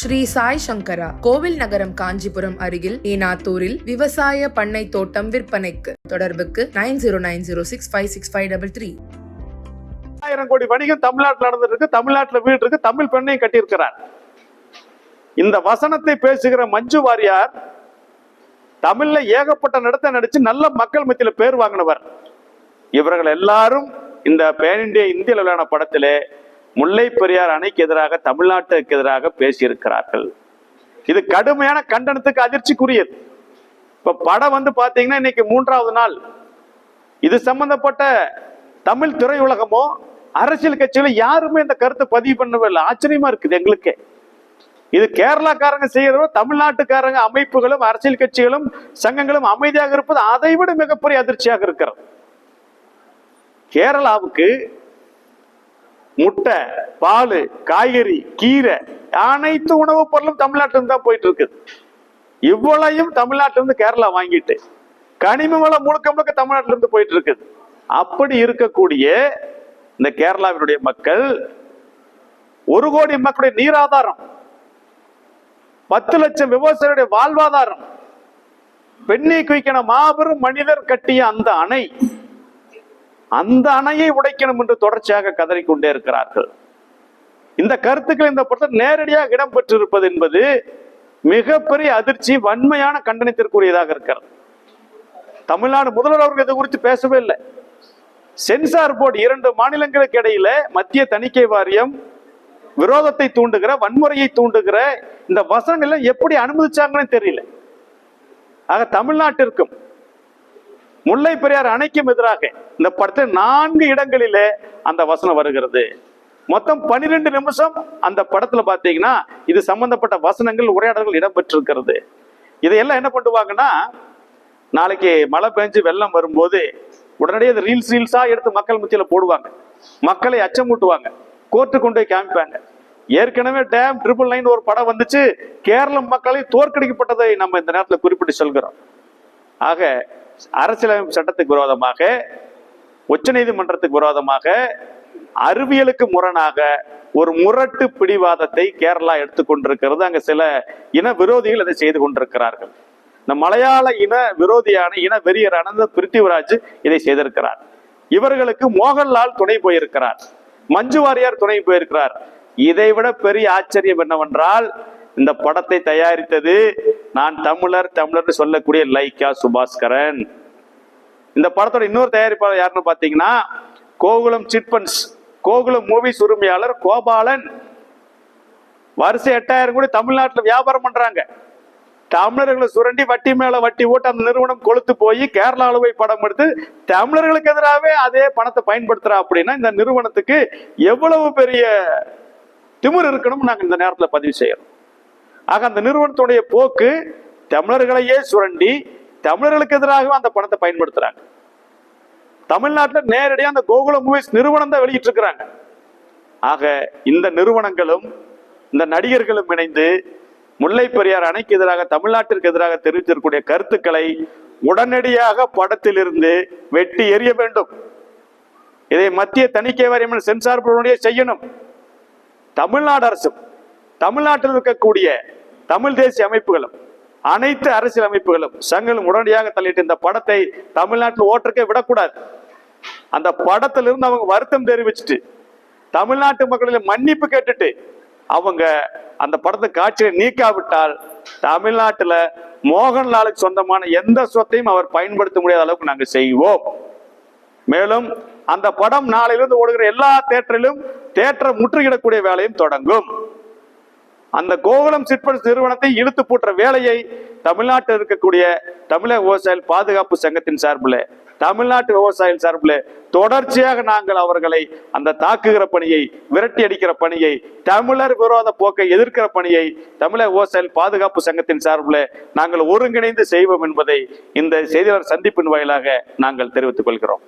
ஸ்ரீ சாய் சங்கரா கோவில் நகரம் காஞ்சிபுரம் அருகில் ஈனாத்தூரில் விவசாய பண்ணை தோட்டம் விற்பனைக்கு. தொடர்புக்கு nine zero nine zero six five six five double three. ஆயிரம் கோடி வணிகம் தமிழ்நாட்டில் நடந்துட்டு இருக்கு. தமிழ்நாட்டில் வீடு இருக்கு. தமிழ் பெண்ணையும் கட்டியிருக்கிறார். இந்த வசனத்தை பேசுகிற மஞ்சு வாரியார் தமிழ்ல ஏகப்பட்ட நடத்த நடிச்சு நல்ல மக்கள் மத்தியில பேர் வாங்கினவர். இவர்கள் எல்லாரும் இந்த பேன் இந்திய இந்திய அளவிலான படத்திலே முல்லை பெரியார் அணைக்கு எதிராக தமிழ்நாட்டுக்கு எதிராக பேசியிருக்கிறார்கள். இது கடுமையான கண்டனத்துக்கு அதிர்ச்சிக்குரியது. இப்ப படம் வந்து பாத்தீங்கன்னா இன்னைக்கு மூன்றாவது நாள். இது சம்பந்தப்பட்ட தமிழ் திரையுலகமோ அரசியல் கட்சிகளும் யாருமே இந்த கருத்தை பதிவு பண்ணவே இல்லை. ஆச்சரியமா இருக்குது எங்களுக்கே. இது கேரளாக்காரங்க செய்யறதோ தமிழ்நாட்டுக்காரங்க அமைப்புகளும் அரசியல் கட்சிகளும் சங்கங்களும் அமைதியாக இருப்பது அதை விட மிகப்பெரிய அதிர்ச்சியாக இருக்கிறது. கேரளாவுக்கு முட்டை பால் காய்கறி கீரை அனைத்து உணவுப் பொருளும் தமிழ்நாட்டிலிருந்து தான் போயிட்டு இருக்குது. இவ்வளையும் தமிழ்நாட்டிலிருந்து கேரளா வாங்கிட்டு கனிம வளம் முழுக்க முழுக்க தமிழ்நாட்டிலிருந்து போயிட்டு இருக்குது. அப்படி இருக்கக்கூடிய இந்த கேரளாவினுடைய மக்கள் ஒரு கோடி மக்களுடைய நீராதாரம் பத்து லட்சம் விவசாயிகளுடைய வாழ்வாதாரம் பெண்ணை குவிக்கணும் மாபெரும் மனிதர் கட்டிய அந்த அணை அந்த அணையை உடைக்கணும் என்று தொடர்ச்சியாக கதறிக்கொண்டே இருக்கிறார்கள். இந்த கருத்துக்கள் இந்த படத்தில் நேரடியாக இடம்பெற்றிருப்பது என்பது மிகப்பெரிய அதிர்ச்சி வன்மையான கண்டனத்திற்குரியதாக இருக்கிறது. தமிழ்நாடு முதல்வர் அவர்கள் இது குறித்து பேசவே இல்லை. சென்சார் போர்டு இரண்டு மாநிலங்களுக்கு இடையில மத்திய தணிக்கை வாரியம் விரோதத்தை தூண்டுகிற வன்முறையை தூண்டுகிற இந்த வசனங்களை எப்படி அனுமதிச்சாங்கன்னு தெரியல. ஆக தமிழ்நாட்டிற்கும் முல்லை பெரியார் அணைக்கும் எதிராக இந்த படத்தில் நான்கு இடங்களிலே அந்த வசனம் வருகிறது. மொத்தம் பன்னிரெண்டு நிமிஷம் அந்த படத்துல பாத்தீங்கன்னா இது சம்பந்தப்பட்ட வசனங்கள் உரையாடல்கள் இடம்பெற்றிருக்கிறது. இதையெல்லாம் என்ன பண்ணுவாங்கன்னா நாளைக்கு மழை பெஞ்சு வெள்ளம் வரும்போது உடனடியே அது ரீல்ஸ் ரீல்ஸா எடுத்து மக்கள் மத்தியில போடுவாங்க. மக்களை அச்சமூட்டுவாங்க. கோர்ட்டு கொண்டு போய் காமிப்பாங்க. ஏற்கனவே டேம் ட்ரிபிள் நைன் ஒரு படம் வந்துச்சு. கேரள மக்களை தோற்கடிக்கப்பட்டதை நம்ம இந்த நேரத்தில் குறிப்பிட்டு சொல்கிறோம். ஆக அரசியலமைப்பு சட்டத்துக்கு விரோதமாக உச்சநீதிமன்றத்துக்கு விரோதமாக அறிவியலுக்கு முரணாக ஒரு முரட்டு பிடிவாதத்தை கேரளா எடுத்துக்கொண்டிருக்கிறது. அங்க சில இன விரோதிகள் அதை செய்து கொண்டிருக்கிறார்கள். இந்த மலையாள இன விரோதியான இன வெறியரான பிருத்திவராஜ் இதை செய்திருக்கிறார். இவர்களுக்கு மோகன்லால் துணை போயிருக்கிறார். மஞ்சு வாரியார் துணை போயிருக்கிறார். இதை விட பெரிய ஆச்சரியம் என்னவென்றால் இந்த படத்தை தயாரித்தது நான் தமிழர் தமிழர் சொல்லக்கூடிய லைக்கா சுபாஸ்கரன். இந்த படத்தோட இன்னொரு தயாரிப்பாளர் யாருன்னு பாத்தீங்கன்னா கோகுலம் சிட்பன்ஸ் கோகுலம் மூவிஸ் உரிமையாளர் கோபாலன். வருஷம் எட்டாயிரம் கோடி தமிழ்நாட்டில் வியாபாரம் பண்றாங்க. தமிழர்களை சுரண்டி வட்டி மேல வட்டி ஓட்டு அந்த நிறுவனம் கொளுத்து போய் கேரளாவில் போய் படம் எடுத்து தமிழர்களுக்கு எதிராகவே அதே பணத்தை பயன்படுத்துறா அப்படின்னா இந்த நிறுவனத்துக்கு எவ்வளவு பெரிய திமிர் இருக்கணும் நாங்கள் இந்த நேரத்தில் பதிவு செய்யறோம். ஆக அந்த நிறுவனத்துடைய போக்கு தமிழர்களையே சுரண்டி தமிழர்களுக்கு எதிராக அந்த பணத்தை பயன்படுத்துறாங்க. தமிழ்நாட்டில் நேரடியாக அந்த கோகுல மூவிஸ் நிறுவனம் தான் வெளியிட்டு இருக்கிறாங்க ஆக இந்த நிறுவனங்களும் இந்த நடிகர்களும் இணைந்து முல்லை பெரியார் அணைக்கு எதிராக தமிழ்நாட்டிற்கு எதிராக தெரிவித்திருக்கக்கூடிய கருத்துக்களை உடனடியாக படத்திலிருந்து வெட்டி எறிய வேண்டும். இதை மத்திய தணிக்கை வாரியம் சென்சார் செய்யணும். தமிழ்நாடு அரசும் தமிழ்நாட்டில் இருக்கக்கூடிய தமிழ் தேசிய அமைப்புகளும் அனைத்து அரசியல் அமைப்புகளும் சங்கங்களும் உடனடியாக தள்ளிட்டு இந்த படத்தை தமிழ்நாட்டில் ஓட்டுறக்கே விடக்கூடாது. அந்த படத்திலிருந்து அவங்க வருத்தம் தெரிவிச்சுட்டு தமிழ்நாட்டு மக்களில் மன்னிப்பு கேட்டுட்டு அவங்க அந்த படத்தை காட்சியை நீக்காவிட்டால் தமிழ்நாட்டுல மோகன்லாலுக்கு சொந்தமான எந்த சொத்தையும் அவர் பயன்படுத்த முடியாத அளவுக்கு நாங்கள் செய்வோம். மேலும் அந்த படம் நாளையிலிருந்து ஓடுகிற எல்லா தேட்டரிலும் தேட்டரை முற்றுகிடக்கூடிய வேலையும் தொடங்கும். அந்த கோகுலம் சிட்பண்ட்ஸ் நிறுவனத்தை இழுத்து பூட்டுற வேலையை தமிழ்நாட்டில் இருக்கக்கூடிய தமிழக விவசாயிகள் பாதுகாப்பு சங்கத்தின் சார்பில் தமிழ்நாட்டு விவசாயிகள் சார்பில் தொடர்ச்சியாக நாங்கள் அவர்களை அந்த தாக்குகிற பணியை விரட்டி அடிக்கிற பணியை தமிழர் விரோத போக்கை எதிர்க்கிற பணியை தமிழக விவசாயிகள் பாதுகாப்பு சங்கத்தின் சார்பில் நாங்கள் ஒருங்கிணைந்து செய்வோம் என்பதை இந்த செய்தியாளர் சந்திப்பின் வாயிலாக நாங்கள் தெரிவித்துக் கொள்கிறோம்.